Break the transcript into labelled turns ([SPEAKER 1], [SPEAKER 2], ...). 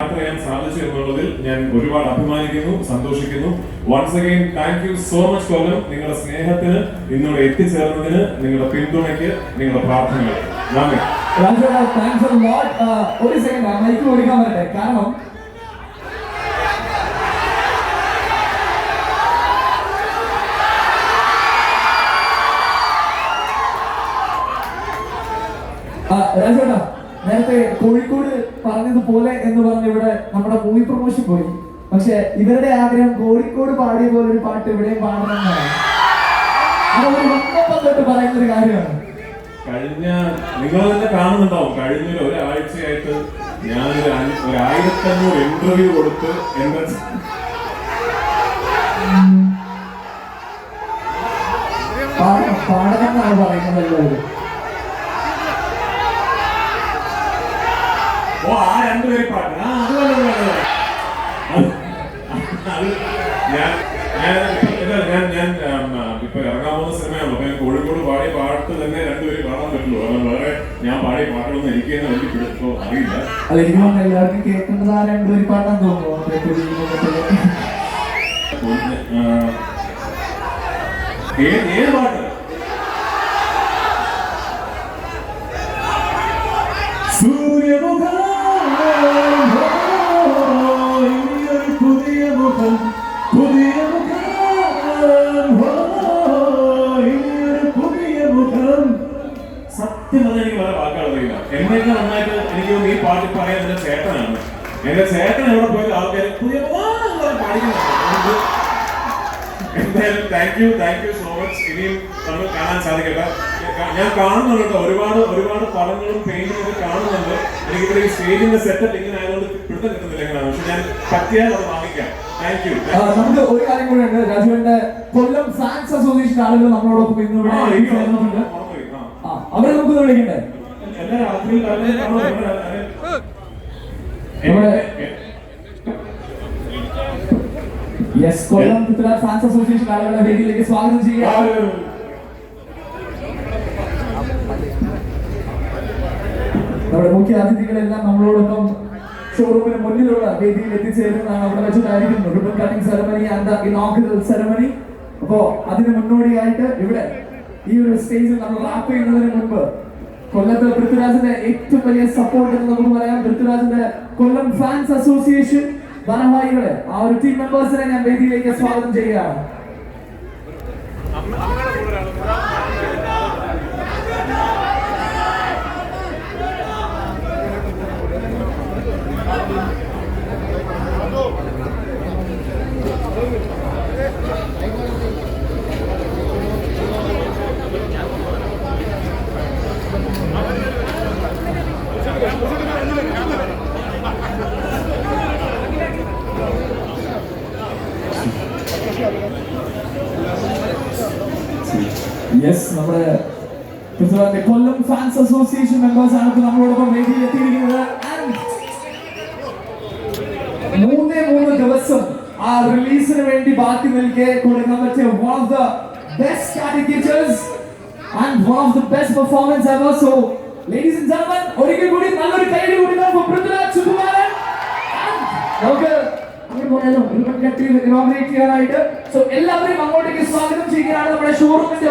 [SPEAKER 1] യാത്ര ചെയ്യാൻ സാധിച്ചു എന്നുള്ളതിൽ ഞാൻ ഒരുപാട് അഭിമാനിക്കുന്നു സന്തോഷിക്കുന്നു. Once again thank you so much Kollam നിങ്ങളുടെ സ്നേഹത്തിന് ഇന്നോട് എത്തിച്ചേർന്നതിന് നിങ്ങളുടെ പിന്തുണയ്ക്ക് നിങ്ങളുടെ പ്രാർത്ഥനകൾ നന്ദി.
[SPEAKER 2] ഒരു സെക്കൻഡ് മൈക്ക് കൊടുക്കാൻ വരട്ടെ. കാരണം രാജേട്ടാ നേരത്തെ കോഴിക്കോട് പറഞ്ഞതുപോലെ എന്ന് പറഞ്ഞ് ഇവിടെ നമ്മുടെ മൂവി പ്രൊമോഷൻ പോയി. പക്ഷെ ഇവരുടെ ആഗ്രഹം കോഴിക്കോട് പാടിയ പോലെ ഒരു പാട്ട് ഇവിടെയും പാടണം എന്നാണ്. അതൊരു വന്നപ്പം തൊട്ട് പറയുന്ന ഒരു കാര്യമാണ്.
[SPEAKER 1] കഴിഞ്ഞ നിങ്ങൾ തന്നെ കാണുന്നുണ്ടാവും. കഴിഞ്ഞ ഒരു ഒരാഴ്ചയായിട്ട് ഞാൻ ഒരു ആയിരത്തഞ്ഞൂറ് ഇന്റർവ്യൂ കൊടുത്ത് എന്റെ
[SPEAKER 2] പാടണം പാടണം എന്നാണ് പറയുന്നത് എല്ലാവരും.
[SPEAKER 1] ഓ ആ രണ്ടുപേരും പാട്ട്. അത് ഞാൻ ഞാൻ ഞാൻ ഞാൻ ഉം, ഇപ്പൊ ഇറങ്ങാൻ പോകുന്ന സിനിമയാണല്ലോ അപ്പൊ ഞാൻ കോഴിക്കോട് പാടിയ പാട്ട് തന്നെ രണ്ടുപേരും കാണാൻ പറ്റുള്ളൂ. കാരണം വേറെ ഞാൻ പാടിയ പാട്ടുകളൊന്നും എനിക്ക് തന്നെ വലിയ പിടുത്തോ അറിയില്ല.
[SPEAKER 2] അല്ല എനിക്ക് എല്ലാവർക്കും കേൾക്കേണ്ടത് ആ രണ്ടുപേരും പാടാൻ തോന്നുന്നു.
[SPEAKER 1] ഏത് ഏത് പാട്ട്? സൂര്യമുഖം എന്നൊക്കെ നന്നായിട്ട് എനിക്ക് തോന്നുന്നു ഈ പാട്ട് പറയാൻ എന്റെ ചേട്ടനാണ്. എന്റെ ചേട്ടൻ എവിടെ പോയത് ആൾക്കാർ പുതിയ പാടിക്കുന്നുണ്ട് എന്തായാലും thank you thank you so much ഇനിയും നമ്മൾ കാണാൻ സാധിക്കട്ടെ. ഞാൻ- കാണുന്നുണ്ട് കേട്ടോ. ഒരുപാട് ഒരുപാട് പടങ്ങളും പെയിന്റും ഒക്കെ കാണുന്നുണ്ട്. എനിക്കിവിടെ ഈ സ്റ്റേജിന്റെ സെറ്റപ്പ് ഇങ്ങനെ ആയതുകൊണ്ട് പിടുത്തം കിട്ടുന്നില്ല എങ്ങനെയാണ്. പക്ഷെ ഞാൻ പറ്റിയാൽ അത് വാങ്ങിക്കാം.
[SPEAKER 2] നമുക്ക് ഒരു കാര്യം കൂടെ ഉണ്ട്. രാജുവിന്റെ കൊല്ലം ഫാൻസ് അസോസിയേഷൻ ആളുകൾ നമ്മളോടൊപ്പം ഇന്ന് ഇവിടെ അവരെ നമുക്ക് വിളിക്കണ്ടേ? Yes Kollam Prithviraj fans association ആളുകളുടെ വേദിയിലേക്ക് സ്വാഗതം
[SPEAKER 1] ചെയ്യാം
[SPEAKER 2] നമ്മുടെ മുഖ്യ അതിഥികളെല്ലാം നമ്മളോടൊപ്പം ഷോറൂമിന് മുന്നിലുള്ള വേദിയിൽ എത്തിച്ചേരുന്നതാണ് അവിടെ വെച്ചിട്ടായിരിക്കുന്നു ribbon cutting ceremony and inaugural ceremony അപ്പോ അതിന് മുന്നോടിയായിട്ട് ഇവിടെ ഈ ഒരു സ്റ്റേജിൽ നമ്മൾ റാപ്പ് ചെയ്യുന്നതിന് മുമ്പ് കൊല്ലത്ത് പൃഥ്വിരാജിന്റെ ഏറ്റവും വലിയ സപ്പോർട്ട് എന്ന് നമുക്ക് പറയാം. പൃഥ്വിരാജിന്റെ കൊല്ലം ഫാൻസ് അസോസിയേഷൻ ഭാരവാഹികളെ ആ ഒരു ടീം മെമ്പേഴ്സിനെ ഞാൻ വേദിയിലേക്ക് സ്വാഗതം ചെയ്യുകയാണ്. യെസ് നമ്മുടെ പൃഥ്വിരാജിന്റെ കൊല്ലം ഫാൻസ് അസോസിയേഷൻ മെമ്പേഴ്സ് ആണ് ഇപ്പോൾ നമ്മളോടൊപ്പം വേദിയിൽ എത്തിയിരിക്കുന്നത്? മൂന്നേ മൂന്ന് ദിവസം ആ റിലീസിന് വേണ്ടി ബാക്കി നിൽക്കെ കൊടുക്കാൻ പറ്റിയ one of the best caricatures and one of the best performance ever so ladies and gentlemen ഒരിക്കൽ കൂടി നല്ലൊരു കൈയടി കൊടുക്കാം for പൃഥ്വിരാജ് സുകുമാരൻ. നമുക്ക് അങ്ങോട്ട് പോയാലോ ഇനോഗ്രേറ്റ് ചെയ്യാനായിട്ട്. സോ എല്ലാവരെയും അങ്ങോട്ടേക്ക് സ്വാഗതം ചെയ്യുകയാണ് നമ്മുടെ ഷോറൂമിന്റെ